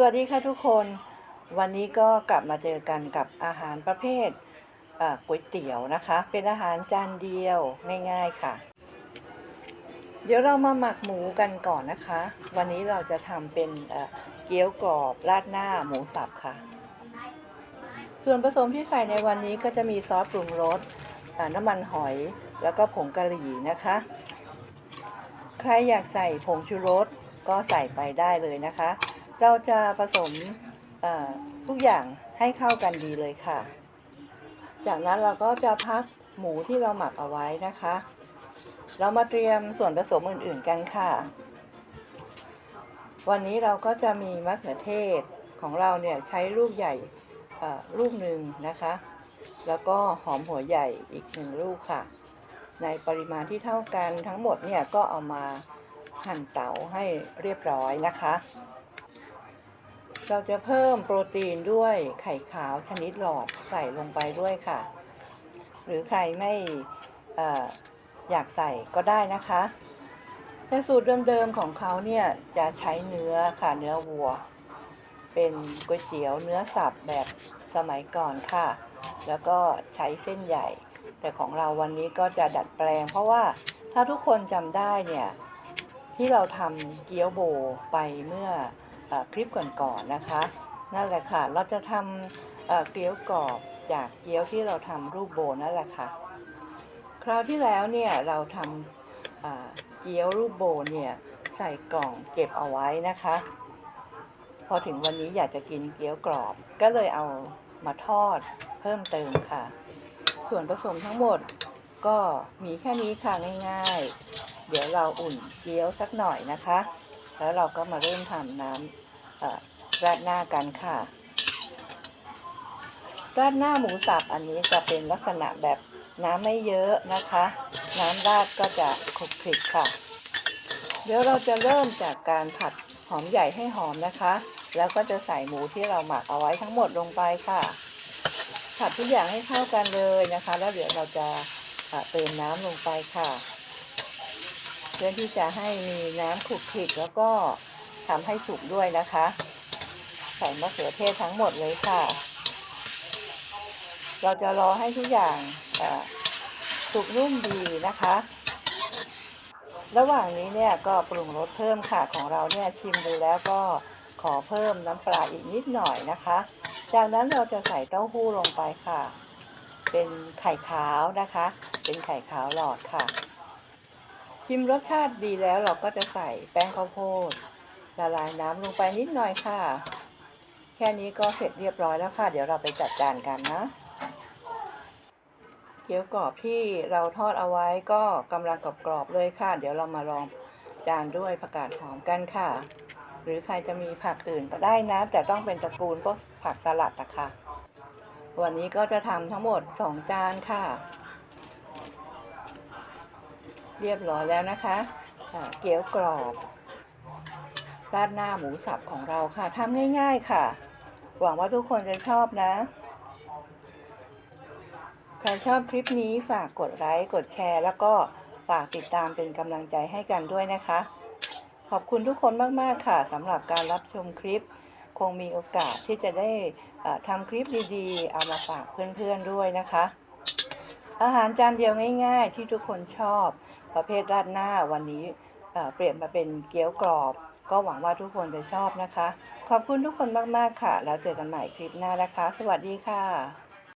สวัสดีค่ะทุกคน วันนี้ก็กลับมาเจอกันกับอาหารประเภทก๋วยเตี๋ยวนะคะ เป็นอาหารจานเดียวง่ายๆค่ะ เดี๋ยวเรามาหมักหมูกันก่อนนะคะ วันนี้เราจะทำเป็นเกี๊ยวกรอบราดหน้าหมูสับค่ะ ส่วนผสมที่ใส่ในวันนี้ก็จะมีซอสปรุงรสน้ำมันหอยแล้วก็ผงกะหรี่นะคะ ใครอยากใส่ผงชูรสก็ใส่ไปได้เลยนะคะ เราจะผสมทุกอย่างให้เข้ากันดีเลยค่ะ จากนั้นเราก็จะพักหมูที่เราหมักเอาไว้นะคะ เรามาเตรียมส่วนผสมอื่นๆกันค่ะ วันนี้เราก็จะมีมะเขือเทศของเราเนี่ยใช้ลูกใหญ่ลูกหนึ่งนะคะ แล้วก็หอมหัวใหญ่อีกหนึ่งลูกค่ะ ในปริมาณที่เท่ากันทั้งหมดเนี่ยก็เอามาหั่นเต๋าให้เรียบร้อยนะคะ เราจะเพิ่มโปรตีนด้วยไข่ขาวชนิดหลอดใส่ลงไปด้วยค่ะ หรือใครไม่ออยากใส่ก็ได้นะคะแต่สูตรเดิมๆของเขาเนี่ยจะใช้เนื้อค่ะเนื้อวัว เป็นก๋วยเตี๋ยวเนื้อสับแบบสมัยก่อนค่ะ แล้วก็ใช้เส้นใหญ่ แต่ของเราวันนี้ก็จะดัดแปลง เพราะว่าถ้าทุกคนจำได้เนี่ยที่เราทำเกี๊ยวโบไปเมื่อ คลิปก่อนๆนะคะ นั่นแหละค่ะ เราจะทำเกี๊ยวกรอบจากเกี๊ยวที่เราทำรูปโบนั่นแหละค่ะ คราวที่แล้วเนี่ยเราทำเกี๊ยวรูปโบเนี่ยใส่กล่องเก็บเอาไว้นะคะ พอถึงวันนี้อยากจะกินเกี๊ยวกรอบ ก็เลยเอามาทอดเพิ่มเติมค่ะ ส่วนผสมทั้งหมดก็มีแค่นี้ค่ะง่าย ๆ เดี๋ยวเราอุ่นเกี๊ยวสักหน่อยนะคะ แล้วเราก็มาเริ่มทำน้ำราดหน้ากันค่ะ ราดหน้าหมูสับอันนี้จะเป็นลักษณะแบบน้ำไม่เยอะนะคะ น้ำราดก็จะคลุกคลิกค่ะ เดี๋ยวเราจะเริ่มจากการผัดหอมใหญ่ให้หอมนะคะ แล้วก็จะใส่หมูที่เราหมักเอาไว้ทั้งหมดลงไปค่ะ ผัดทุกอย่างให้เข้ากันเลยนะคะ แล้วเดี๋ยวเราจะเติมน้ำลงไปค่ะ เพื่อที่จะให้มีน้ำคลุกคลิกแล้วก็ทำให้สุกด้วยนะคะ ใส่มะเขือเทศทั้งหมดเลยค่ะ เราจะรอให้ทุกอย่างสุกนุ่มดีนะคะ ระหว่างนี้เนี่ยก็ปรุงรสเพิ่มค่ะของเราเนี่ยชิมดูแล้วก็ขอเพิ่มน้ำปลาอีกนิดหน่อยนะคะ จากนั้นเราจะใส่เต้าหู้ลงไปค่ะ เป็นไข่ขาวนะคะ เป็นไข่ขาวหลอดค่ะ ชิมรสชาติดีแล้วเราก็จะใส่แป้งข้าวโพดละลายน้ำลงไปนิดหน่อยค่ะ แค่นี้ก็เสร็จเรียบร้อยแล้วค่ะ เดี๋ยวเราไปจัดจานกันนะ เกี๊ยวกรอบที่เราทอดเอาไว้ก็กำลังกรอบๆเลยค่ะ เดี๋ยวเรามาลองจานด้วยผักกาดหอมกันค่ะ หรือใครจะมีผักอื่นก็ได้นะ แต่ต้องเป็นตระกูลพวกผักสลัดนะคะวันนี้ก็จะทำทั้งหมดสองจานค่ะ เรียบร้อยแล้วนะคะเกี๊ยวกรอบราดหน้าหมูสับของเราค่ะทำง่าย ๆค่ะ หวังว่าทุกคนจะชอบนะ ใครชอบคลิปนี้ฝากกดไลค์กดแชร์ แล้วก็ฝากติดตามเป็นกำลังใจให้กันด้วยนะคะ ขอบคุณทุกคนมาก ๆ ค่ะสำหรับการรับชมคลิป คงมีโอกาสที่จะได้ทำคลิปดีๆ เอามาฝากเพื่อน ๆ ด้วยนะคะ อาหารจานเดียวง่าย ๆ ที่ทุกคนชอบ ประเภทราดหน้าวันนี้เปลี่ยนมาเป็นเกี๊ยวกรอบ ก็หวังว่าทุกคนจะชอบนะคะ ขอบคุณทุกคนมาก ๆ ค่ะ แล้วเจอกันใหม่คลิปหน้านะคะ สวัสดีค่ะ